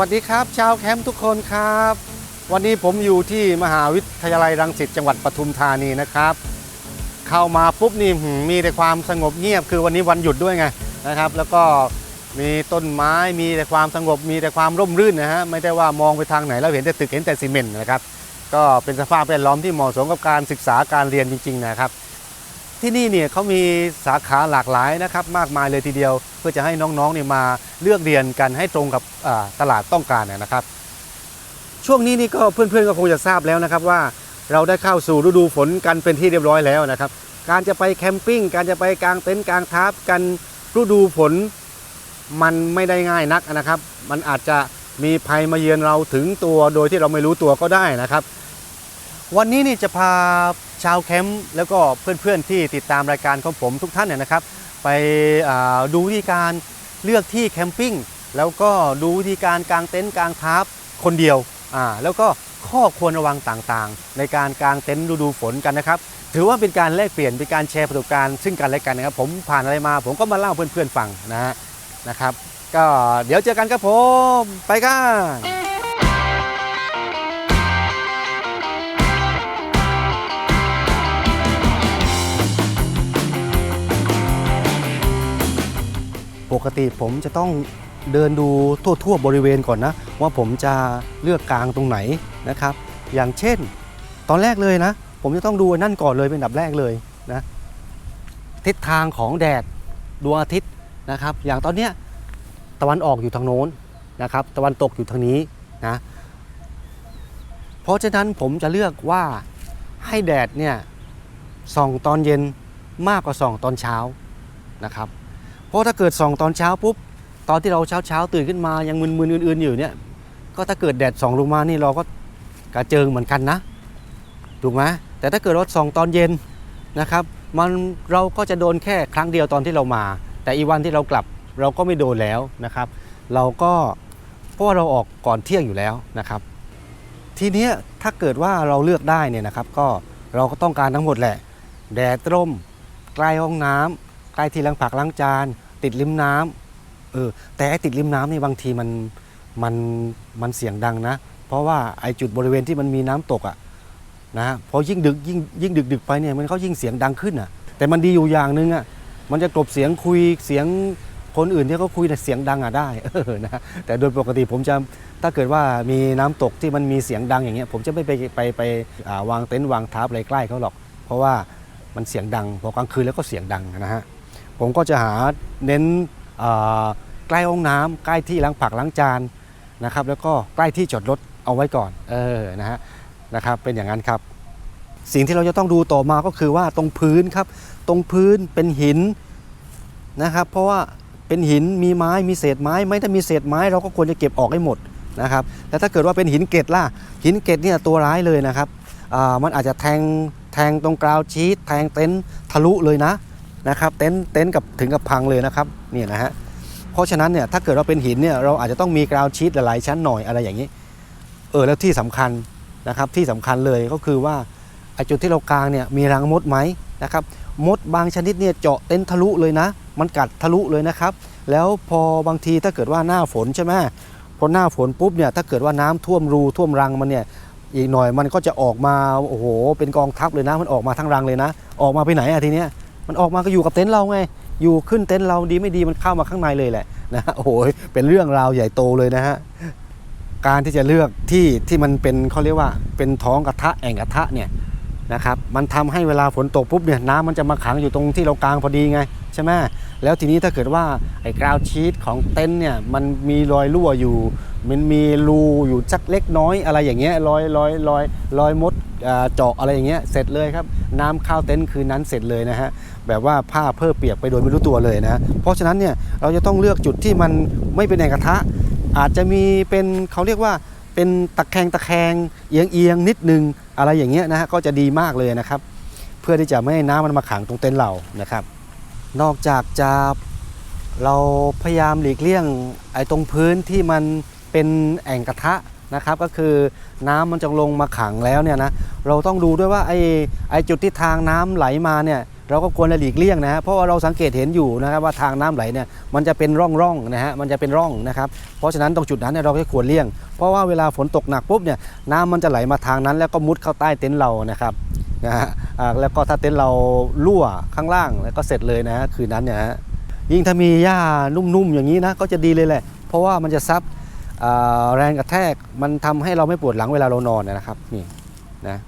สวัสดีครับ ชาวแคมป์ทุกคนครับ วันนี้ผมอยู่ที่มหาวิทยาลัยรังสิตจังหวัดปทุมธานีนะครับ เข้ามาปุ๊บนี่มมีแต่ความสงบเงียบ คือวันนี้วันหยุดด้วยไงนะครับ แล้วก็มีต้นไม้มีแต่ความสงบมีแต่ความร่มรื่นนะฮะไม่ได้ว่ามองไปทางไหนแล้วเห็นแต่ตึกเห็นแต่ซีเมนต์นะครับ ก็เป็นสภาพแวดล้อมที่เหมาะสมกับการศึกษาการเรียนจริง ๆ นะครับ ที่นี่เนี่ยเขามีสาขาหลากหลายนะครับมากมายเลยทีเดียว เพื่อจะให้น้องๆเนี่ยมาเลือกเรียนกันให้ตรงกับตลาดต้องการนะครับ ช่วงนี้นี่ก็เพื่อนๆก็คงจะทราบแล้วนะครับว่าเราได้เข้าสู่ฤดูฝนกันเป็นที่เรียบร้อยแล้วนะครับ การจะไปแคมปิ้งการจะไปกางเต็นท์กางทับกันฤดูฝนมันไม่ได้ง่ายนักนะครับ มันอาจจะมีภัยมาเยือนเราถึงตัวโดยที่เราไม่รู้ตัวก็ได้นะครับ วันนี้นี่จะพาชาวแคมป์แล้วก็เพื่อนๆที่ติดตามรายการของผมทุกท่านเนี่ยนะครับ ไปดูวิธีการเลือกที่แคมปิ้งแล้วก็ดูวิธีการกางเต็นท์กางทับคนเดียวอ่าแล้วก็ข้อควรระวังต่างๆ ในการกางเต็นท์ฤดูฝนกันนะครับถือว่าเป็นการแลกเปลี่ยนเป็นการแชร์ประสบการณ์ซึ่งกันและกันนะครับ ผมผ่านอะไรมา ผมก็มาเล่าเพื่อนๆฟังนะฮะนะครับ ก็เดี๋ยวเจอกันครับผมไปกัน ปกติผมจะต้องเดินดูทั่วๆบริเวณก่อนนะ ว่าผมจะเลือกกลางตรงไหนนะครับ อย่างเช่น ตอนแรกเลยนะ ผมจะต้องดูนั่นก่อนเลยเป็นอันดับแรกเลยนะทิศทางของแดดดวงอาทิตย์นะครับ อย่างตอนเนี้ยตะวันออกอยู่ทางโน้นนะครับ ตะวันตกอยู่ทางนี้นะเพราะฉะนั้นผมจะเลือกว่าให้แดดเนี่ยส่องตอนเย็นมากกว่าส่องตอนเช้านะครับ เพราะถ้าเกิดส่องตอนเช้าปุ๊บตอนที่เราเช้าเช้าตื่นขึ้นมายังมึนๆอื่นๆอยู่เนี่ยก็ถ้าเกิดแดดส่องลงมานี่เราก็กระเจิงเหมือนกันนะถูกไหมแต่ถ้าเกิดว่าส่องตอนเย็นนะครับ มันเราก็จะโดนแค่ครั้งเดียวตอนที่เรามา แต่อีวันที่เรากลับเราก็ไม่โดนแล้วนะครับ เราก็เพราะว่าเราออกก่อนเที่ยงอยู่แล้วนะครับ ทีนี้ถ้าเกิดว่าเราเลือกได้เนี่ยนะครับ ก็เราก็ต้องการทั้งหมดแหละ แดดร่มใกล้ห้องน้ำ ใกล้ที่ล้างผักล้างจาน ติดริมน้ำเออแต่ไอ้ติดริมน้ำนี่บางทีมันมันมันเสียงดังนะ เพราะว่าไอ้จุดบริเวณที่มันมีน้ำตกอะนะพอยิ่งดึกยิ่งยิ่งดึกดึกไปเนี่ยมันเขายิ่งเสียงดังขึ้นอะแต่มันดีอยู่อย่างหนึ่งอะมันจะกลบเสียงคุยเสียงคนอื่นที่เขาคุยแต่เสียงดังอะได้เออนะแต่โดยปกติผมจะถ้าเกิดว่ามีน้ำตกที่มันมีเสียงดังอย่างเงี้ยผมจะไม่ไปไปไปวางเต็นท์วางทับอะไรใกล้เขาหรอก เพราะว่ามันเสียงดังพอกลางคืนแล้วก็เสียงดังนะฮะ ผมก็จะหาเน้นเอ่อใกล้ห้องน้ำใกล้ที่ล้างผักล้างจานนะครับ แล้วก็ใกล้ที่จอดรถเอาไว้ก่อน เออนะฮะนะครับ เป็นอย่างนั้นครับ สิ่งที่เราจะต้องดูต่อมาก็คือว่าตรงพื้นครับ ตรงพื้นเป็นหินนะครับ เพราะว่าเป็นหินมีไม้มีเศษไม้ ไม่ถ้ามีเศษไม้เราก็ควรจะเก็บออกให้หมดนะครับแต่ถ้าเกิดว่าเป็นหินเกล็ดล่ะหินเกล็ดเนี่ยตัวร้ายเลยนะครับอ่ามันอาจจะแทงแทงตรงกราวชีตแทงเต็นท์ทะลุเลยนะ นะครับเต็นท์เต็นท์กับถึงกับพังเลยนะครับเนี่ยนะฮะเพราะฉะนั้นเนี่ยถ้าเกิดว่าเป็นหินเนี่ยเราอาจจะต้องมีกราวชีตหลายชั้นหน่อยอะไรอย่างนี้เออแล้วที่สำคัญนะครับที่สำคัญเลยก็คือว่าไอจุดที่เรากางเนี่ยมีรังมดไหมนะครับมดบางชนิดเนี่ยเจาะเต็นท์ทะลุเลยนะ มันกัดทะลุเลยนะครับ แล้วพอบางทีถ้าเกิดว่าหน้าฝนใช่ไหมพอหน้าฝนปุ๊บเนี่ยถ้าเกิดว่าน้ำท่วมรูท่วมรังมันเนี่ยอีกหน่อยมันก็จะออกมาโอ้โหเป็นกองทัพเลยนะมันออกมาทั้งรังเลยนะ ออกมาไปไหนอะทีเนี้ย มันออกมาก็อยู่กับเต็นท์เราไง อยู่ขึ้นเต็นท์เราดีไม่ดีมันเข้ามาข้างในเลยแหละนะโอ้โหเป็นเรื่องราวใหญ่โตเลยนะฮะการที่จะเลือกที่ที่มันเป็นเขาเรียกว่าเป็นท้องกระทะแอ่งกระทะเนี่ยนะครับมันทำให้เวลาฝนตกปุ๊บเนี่ยน้ำมันจะมาขังอยู่ตรงที่เรากางพอดีไงใช่ไหมแล้วทีนี้ถ้าเกิดว่าไอ้กราวชีตของเต็นท์เนี่ยมันมีรอยรั่วอยู่ มันมีรูอยู่จักเล็กน้อยอะไรอย่างเงี้ยรอยรอยรอยรอยมด เจาะอะไรอย่างเงี้ยเสร็จเลยครับ น้ำเข้าวเต็นท์คืนนั้นเสร็จเลยนะฮะแบบว่าผ้าเพิ่มเปียกไปโดยไม่รู้ตัวเลยนะเพราะฉะนั้นเนี่ยเราจะต้องเลือกจุดที่มันไม่เป็นแอ่งกระทะ อาจจะมีเป็นเขาเรียกว่าเป็นตะแคงตะแคงเอียงเอียงนิดนึงอะไรอย่างเงี้ยนะฮะก็จะดีมากเลยนะครับ เพื่อที่จะไม่ให้น้ำมันมาขังตรงเต็นท์เรานะครับ นอกจากจะเราพยายามหลีกเลี่ยงไอ้ตรงพื้นที่มันเป็นแอ่งกระทะ นะครับก็คือน้ำมันจะลงมาขังแล้วเนี่ยนะเราต้องดูด้วยว่าไอ้ไอ้จุดที่ทางน้ำไหลมาเนี่ยเราก็ควรจะหลีกเลี่ยงนะฮะเพราะว่าเราสังเกตเห็นอยู่นะครับว่าทางน้ำไหลเนี่ยมันจะเป็นร่องๆนะฮะมันจะเป็นร่องนะครับเพราะฉะนั้นตรงจุดนั้นเนี่ยเราก็ควรเลี่ยง เพราะว่าเวลาฝนตกหนักปุ๊บเนี่ยน้ำมันจะไหลมาทางนั้น แล้วก็มุดเข้าใต้เต็นท์เรานะครับนะฮะแล้วก็ถ้าเต็นท์เรารั่วข้างล่างแล้วก็เสร็จเลยนะฮะคืนนั้นเนี่ยฮะยิ่งถ้ามีหญ้านุ่มๆอย่างนี้นะก็จะดีเลยแหละ เพราะว่ามันจะซับ แรงกระแทกมันทำให้เราไม่ปวดหลังเวลาเรานอนนะครับนี่นะ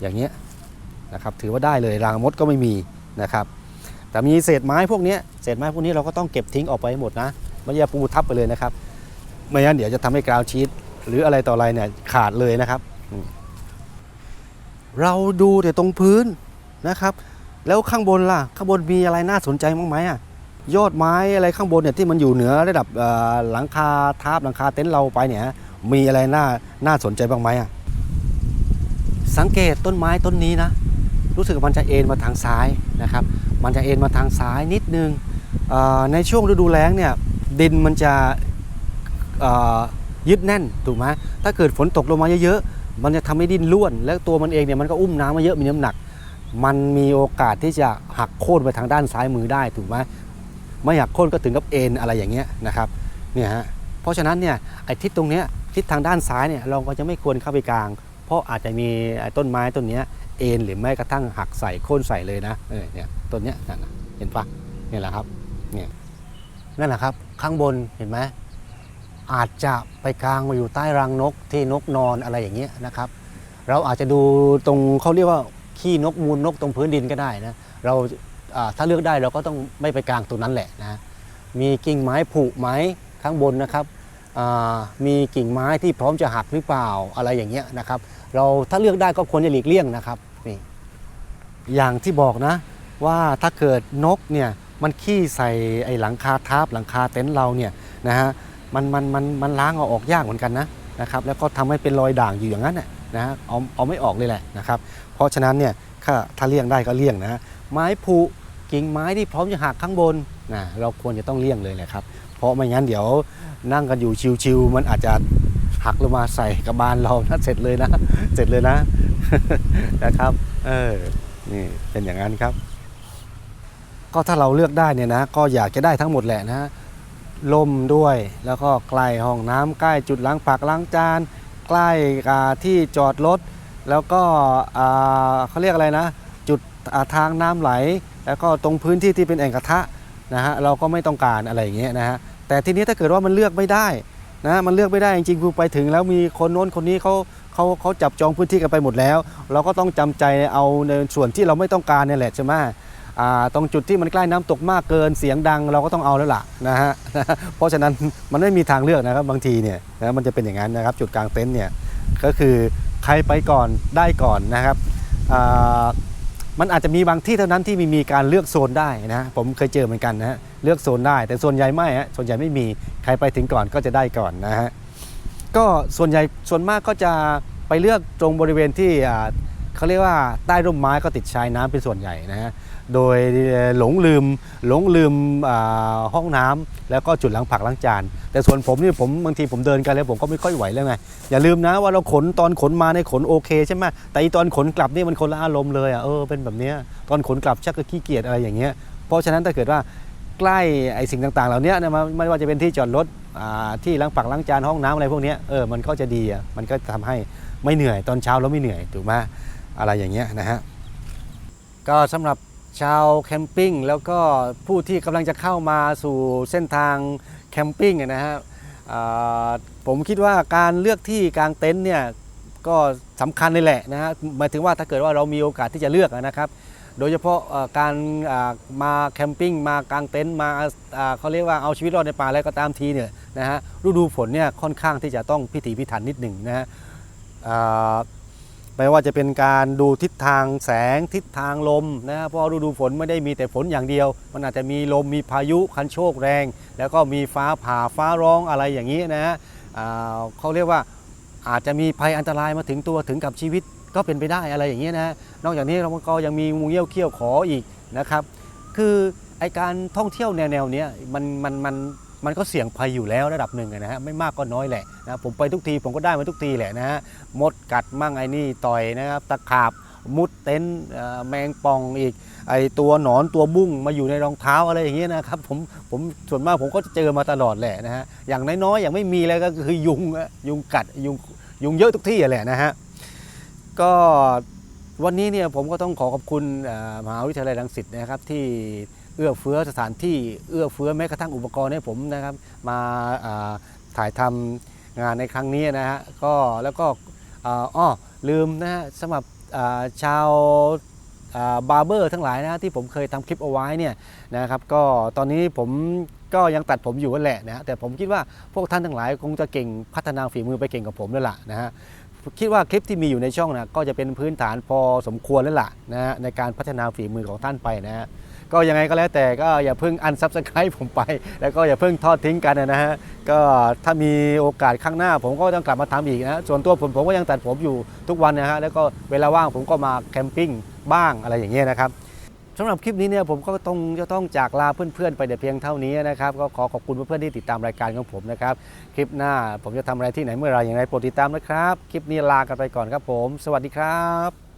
อย่างเงี้ยนะครับถือว่าได้เลยรางมดก็ไม่มีนะครับ แต่มีเศษไม้พวกนี้เศษไม้พวกนี้เราก็ต้องเก็บทิ้งออกไปให้หมดนะไม่อย่าปูทับไปเลยนะครับไม่งั้นเดี๋ยวจะทำให้กราวชีตหรืออะไรต่ออะไรเนี่ยขาดเลยนะครับ เราดูแต่ตรงพื้นนะครับ แล้วข้างบนล่ะข้างบนมีอะไรน่าสนใจบ้างไหมอะ ยอดไม้อะไรข้างบนเนี่ยที่มันอยู่เหนือระดับหลังคาทับหลังคาเต็นท์เราไปเนี่ยมีอะไรน่าน่าสนใจบ้างไหมอะสังเกตต้นไม้ต้นนี้นะ รู้สึกว่ามันจะเอ็นมาทางซ้ายนะครับ มันจะเอ็นมาทางซ้ายนิดนึงในช่วงฤดูแล้งเนี่ยดินมันจะยึดแน่นถูกไหมถ้าเกิดฝนตกลงมาเยอะๆมันจะทำให้ดินร่วน แล้วตัวมันเองเนี่ยมันก็อุ้มน้ำมาเยอะมีน้ำหนัก มันมีโอกาสที่จะหักโค่นไปทางด้านซ้ายมือได้ถูกไหม ไม่หักโค่นก็ถึงกับเอ็นอะไรอย่างเงี้ยนะครับเนี่ยฮะเพราะฉะนั้นเนี่ยไอ้ทิศตรงเนี้ยทิศทางด้านซ้ายเนี่ยเราก็จะไม่ควรเข้าไปกลาง เพราะอาจจะมีต้นไม้ต้นเนี้ยเอ็นหรือแม้กระทั่งหักใส่โค่นใส่เลยนะเออเนี่ยต้นเนี้ยนั่นน่ะเห็นปะนี่แหละครับเนี่ยนั่นแหละครับข้างบนเห็นไหมอาจจะไปกลางมาอยู่ใต้รังนกที่นกนอนอะไรอย่างเงี้ยนะครับ เราอาจจะดูตรงเขาเรียกว่าขี้นกมูลนกตรงพื้นดินก็ได้นะเรา ถ้าเลือกได้เราก็ต้องไม่ไปกลางตรงนั้นแหละนะมีกิ่งไม้ผุไหมข้างบนนะครับมีกิ่งไม้ที่พร้อมจะหักหรือเปล่าอะไรอย่างเงี้ยนะครับ เราถ้าเลือกได้ก็ควรจะหลีกเลี่ยงนะครับนี่อย่างที่บอกนะว่าถ้าเกิดนกเนี่ยมันขี้ใส่ไอ้หลังคาทับหลังคาเต็นท์เราเนี่ยนะฮะมันมันมันมันล้างเอาออกยากเหมือนกันนะนะครับแล้วก็ทำให้เป็นรอยด่างอยู่อย่างนั้นนะนะฮะเอาเอาไม่ออกเลยแหละนะครับ เพราะฉะนั้นเนี่ยถ้าเลี่ยงได้ก็เลี่ยงนะไม้ผุ กิ่งไม้ที่พร้อมจะหักข้างบนนะเราควรจะต้องเลี่ยงเลยแหละครับ เพราะไม่งั้นเดี๋ยวนั่งกันอยู่ชิวๆมันอาจจะหักลงมาใส่กระบาลเรานะเสร็จเลยนะ เสร็จเลยนะนะครับเออนี่เป็นอย่างนั้นครับ ก็ถ้าเราเลือกได้เนี่ยนะ ก็อยากจะได้ทั้งหมดแหละนะลมด้วยแล้วก็ใกล้ห้องน้ำใกล้จุดล้างผักล้างจาน ใกล้ที่จอดรถแล้วก็เขาเรียกอะไรนะ จุดทางน้ำไหล แล้วก็ตรงพื้นที่ที่เป็นแอ่งกระทะนะฮะเราก็ไม่ต้องการอะไรอย่างเงี้ยนะฮะแต่ทีนี้ถ้าเกิดว่ามันเลือกไม่ได้นะมันเลือกไม่ได้จริงๆคือไปถึงแล้วมีคนโน้นคนนี้เขาเขาเขาจับจองพื้นที่กันไปหมดแล้ว เราก็ต้องจำใจเอาในส่วนที่เราไม่ต้องการเนี่ยแหละใช่ไหมอ่าตรงจุดที่มันใกล้น้ำตกมากเกินเสียงดังเราก็ต้องเอาแล้วล่ะนะฮะเพราะฉะนั้นมันไม่มีทางเลือกนะครับบางทีเนี่ยนะมันจะเป็นอย่างนั้นนะครับจุดกลางเต็นท์เนี่ยก็คือใครไปก่อนได้ก่อนนะครับอ่า มันอาจจะมีบางที่เท่านั้นที่มีมีการเลือกโซนได้นะผมเคยเจอเหมือนกันนะฮะเลือกโซนได้ แต่ส่วนใหญ่ไม่ฮะส่วนใหญ่ไม่มีใครไปถึงก่อนก็จะได้ก่อนนะฮะก็ส่วนใหญ่ส่วนมากก็จะไปเลือกตรงบริเวณที่เขาเรียกว่าใต้ร่มไม้ก็ติดชายน้ำเป็นส่วนใหญ่นะฮะ โดยหลงลืมหลงลืมห้องน้ำแล้วก็จุดล้างผักล้างจาน แต่ส่วนผมนี่ผมบางทีผมเดินกันแล้วผมก็ไม่ค่อยไหวแล้วไงอย่าลืมนะว่าเราขนตอนขนมาในขนโอเคใช่ไหมแต่อีตอนขนกลับนี่มันคนละอารมณ์เลยอะเออเป็นแบบนี้ตอนขนกลับชักก็ขี้เกียจอะไรอย่างเงี้ยเพราะฉะนั้นถ้าเกิดว่าใกล้ไอ้สิ่งต่างๆ เหล่านี้นะไม่ว่าจะเป็นที่จอดรถที่ล้างผักล้างจานห้องน้ำอะไรพวกนี้เออมันก็จะดีอะมันก็ทำให้ไม่เหนื่อยตอนเช้าแล้วไม่เหนื่อยถูกไหมอะไรอย่างเงี้ยนะฮะก็สำหรับ ชาวแคมปิ้งแล้วก็ผู้ที่กำลังจะเข้ามาสู่เส้นทางแคมปิ้งนะฮะผมคิดว่าการเลือกที่กลางเต็นท์เนี่ยก็สำคัญเลยแหละนะฮะหมายถึงว่าถ้าเกิดว่าเรามีโอกาสที่จะเลือกนะครับ โดยเฉพาะการมาแคมปิ้งมากางเต็นท์มาเขาเรียกว่าเอาชีวิตรอดในป่าอะไรก็ตามทีเนี่ยนะฮะฤดูฝนเนี่ยค่อนข้างที่จะต้องพิถีพิถันนิดหนึ่งนะฮะ ไม่ว่าจะเป็นการดูทิศทางแสงทิศทางลมนะเพราะฤดูฝนไม่ได้มีแต่ฝนอย่างเดียว มันอาจจะมีลมมีพายุคันโชกแรง แล้วก็มีฟ้าผ่าฟ้าร้องอะไรอย่างนี้นะฮะเขาเรียกว่าอาจจะมีภัยอันตรายมาถึงตัวถึงกับชีวิตก็เป็นไปได้อะไรอย่างนี้นะนอกจากนี้เราก็ยังมีงูเงี้ยวเขี้ยวขออีกนะครับ คือไอการท่องเที่ยวแนวแนวๆเนี้ยมันมันมัน มันก็เสี่ยงภัยอยู่แล้วระดับหนึ่งนะฮะไม่มากก็น้อยแหละนะผมไปทุกทีผมก็ได้มาทุกทีแหละนะฮะมดกัดมั่งไอ้นี่ต่อยนะครับตะขาบมุดเต็นท์แมงป่องอีกไอตัวหนอนตัวบุ้งมาอยู่ในรองเท้าอะไรอย่างเงี้ยนะครับผมผมส่วนมากผมก็จะเจอมาตลอดแหละนะฮะอย่างน้อยๆอย่างไม่มีเลยก็คือยุงอะยุงกัดยุงยุงเยอะทุกที่อะแหละนะฮะก็วันนี้เนี่ยผมก็ต้องขอขอบคุณมหาวิทยาลัยรังสิตนะครับที่ เอื้อเฟื้อสถานที่เอื้อเฟื้อแม้กระทั่งอุปกรณ์ให้ผมนะครับ มาาถ่ายทำงานในครั้งนี้นะฮะก็แล้วก็อ้อลืมนะฮะสำหรับาชาวบาร์เบอร์ทั้งหลายนะที่ผมเคยทำคลิปเอาไว้เนี่ยนะครับก็ตอนนี้ผมก็ยังตัดผมอยู่นั่นแหละนะฮะแต่ผมคิดว่าพวกท่านทั้งหลายคงจะเก่งพัฒนาฝีมือไปเก่งกับผมแล้วล่ะนะฮะคิดว่าคลิปที่มีอยู่ในช่องนะก็จะเป็นพื้นฐานพอสมควรแล้วล่ะนะฮะในการพัฒนาฝีมือของท่านไปนะฮะ ก็ยังไงก็แล้วแต่ก็อย่าเพิ่งอันซับสไครต์ผมไป แล้วก็อย่าเพิ่งทอดทิ้งกันนะฮะก็ถ้ามีโอกาสข้างหน้า ผมก็ต้องกลับมาทำอีกนะส่วนตัวผมผมก็ยังตัดผมอยู่ทุกวันนะฮะแล้วก็เวลาว่างผมก็มาแคมปิ้งบ้างอะไรอย่างเงี้ยนะครับสำหรับคลิปนี้เนี่ยผมก็ต้องจะต้องจากลาเพื่อนๆ ไปแต่เพียงเท่านี้นะครับ ก็ขอขอบคุณเพื่อนๆที่ติดตามรายการของผมนะครับ คลิปหน้าผมจะทำอะไรที่ไหนเมื่อไหรอย่างไรโปรดติดตามนะครับ คลิปนี้ลากันไปก่อนครับผม สวัสดีครับ